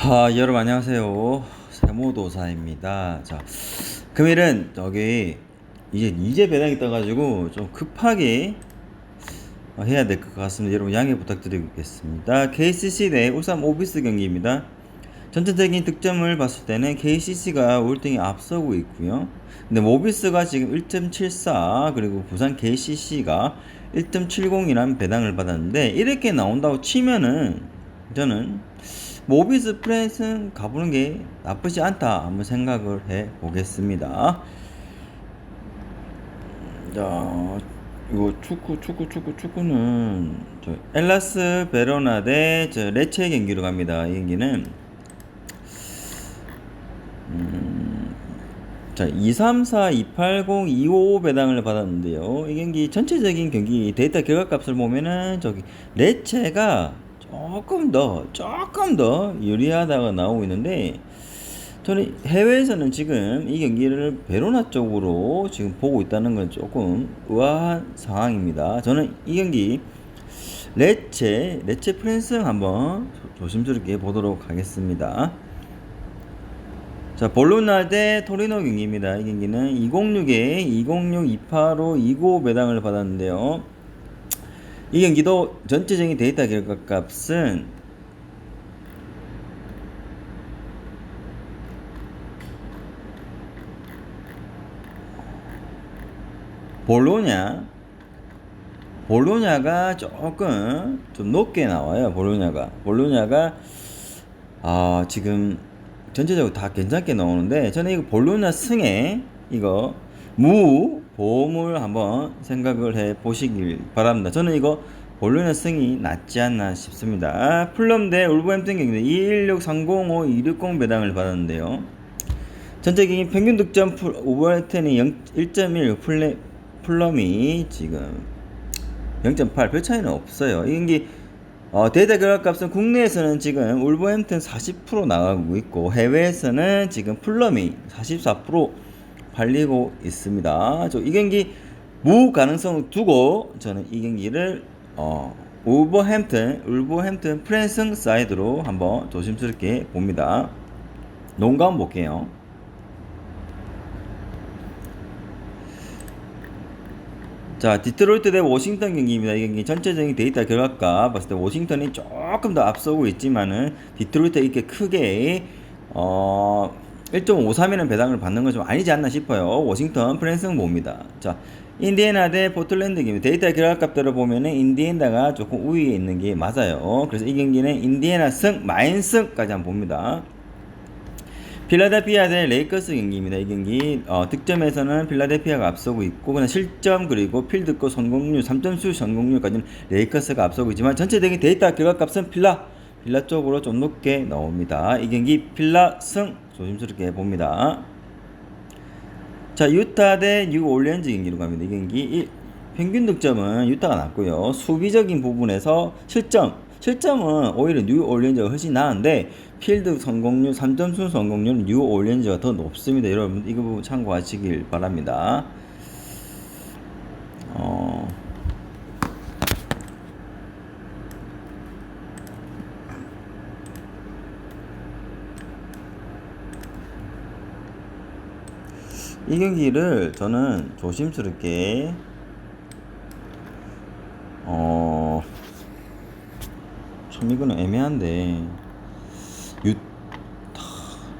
아, 여러분 안녕하세요. 세모도사입니다. 자, 금일은 저기 이제 이제 배당이 떠가지고 좀 급하게 어, 해야 될 것 같습니다. 여러분 양해 부탁드리겠습니다. KCC 대 울산 오비스 경기입니다. 전체적인 득점을 봤을 때는 KCC가 월등히 앞서고 있고요. 근데 모비스가 지금 1.74 그리고 부산 KCC가 1.70이라는 배당을 받았는데 이렇게 나온다고 치면은 저는 모비스 프레스는 가보는 게 나쁘지 않다 한번 생각을 해 보겠습니다. 자, 이거 축구, 축구, 축구, 축구는 저 엘라스 베로나 대 저 레체 경기로 갑니다. 이 경기는 음, 자, 234, 280, 255 배당을 받았는데요. 이 경기 전체적인 경기 데이터 결과값을 보면은 저기 레체가 조금 더 조금 더 유리하다가 나오고 있는데 저는 해외에서는 지금 이 경기를 베로나 쪽으로 지금 보고 있다는 건 조금 의아한 상황입니다. 저는 이 경기 레체 레체 프랜스 한번 조심스럽게 보도록 하겠습니다. 자, 볼로나 대 토리노 경기입니다. 이 경기는 206에 206, 285, 295 배당을 받았는데요. 이 경기도 전체적인 데이터 결과 값은 볼로냐 볼로냐가 조금 좀 높게 나와요. 볼로냐가 볼로냐가 아 지금 전체적으로 다 괜찮게 나오는데 저는 이거 볼로냐 승에 이거 무 보험을 한번 생각을 해 보시길 바랍니다. 저는 이거 볼로냐 승이 낫지 않나 싶습니다. 플럼 대 울버햄튼 경기 216, 305, 260 배당을 받았는데요. 전체적인 평균 득점 풀 오버햄튼이 1.1 플레 플럼이 지금 0.8 별 차이는 없어요. 이 경기 어, 데이터 결과값은 국내에서는 지금 울버햄튼 40% 나가고 있고 해외에서는 지금 플럼이 44% 팔리고 있습니다. 저이 경기 무 가능성을 두고 저는 이 경기를 어, 울버햄튼 울버햄튼 프랜승 사이드로 한번 조심스럽게 봅니다. 농구 한번 볼게요. 자, 디트로이트 대 워싱턴 경기입니다. 이 경기 전체적인 데이터 결과가 봤을 때 워싱턴이 조금 더 앞서고 있지만은 디트로이트 이렇게 크게 어 1.53이라는 배당을 받는 건 좀 아니지 않나 싶어요. 워싱턴 프랜스는 봅니다. 자, 인디애나 대 포틀랜드 경기 데이터 결과값대로 보면은 인디애나가 조금 우위에 있는 게 맞아요. 그래서 이 경기는 인디애나 승, 마인승까지 한번 봅니다. 필라델피아 대 레이커스 경기입니다. 이 경기 어, 득점에서는 필라델피아가 앞서고 있고 그냥 실점 그리고 필드골 성공률 3점슛 성공률까지는 레이커스가 앞서고 있지만 전체적인 데이터 결과값은 필라 필라 쪽으로 좀 높게 나옵니다. 이 경기 필라 승 조심스럽게 봅니다. 자 유타 대 뉴 올리언즈 경기로 갑니다. 이 경기 이, 평균 득점은 유타가 낮고요. 수비적인 부분에서 실점 실점은 오히려 뉴 올리언즈가 훨씬 나은데 필드 성공률 3점슛 성공률은 뉴 올리언즈가 더 높습니다. 여러분 이거 참고하시길 바랍니다. 이 경기를 저는 조심스럽게 어... 참 이거는 애매한데 유...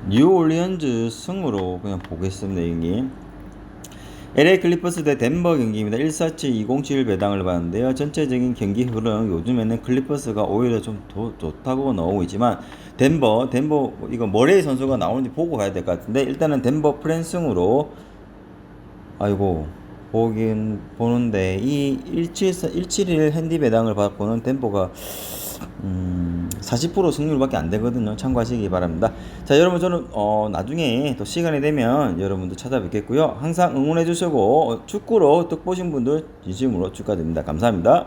뉴 올리언즈 승으로 그냥 보겠습니다 이 경기 LA 클리퍼스 대 덴버 경기입니다. 147, 207 배당을 받는데요. 전체적인 경기 흐름 요즘에는 클리퍼스가 오히려 좀 더 좋다고 나오고 있지만 덴버, 덴버 이거 머레이 선수가 나오는지 보고 가야 될 것 같은데 일단은 덴버 프랜승으로 아이고 보긴 보는데 이 174, 171 핸디 배당을 받고는 덴버가 음, 40% 승률밖에 안 되거든요. 참고하시기 바랍니다. 자, 여러분 저는 어, 나중에 또 시간이 되면 여러분들 찾아뵙겠고요. 항상 응원해 주시고 어, 축구로 뜻 보신 분들 진심으로 축하드립니다. 감사합니다.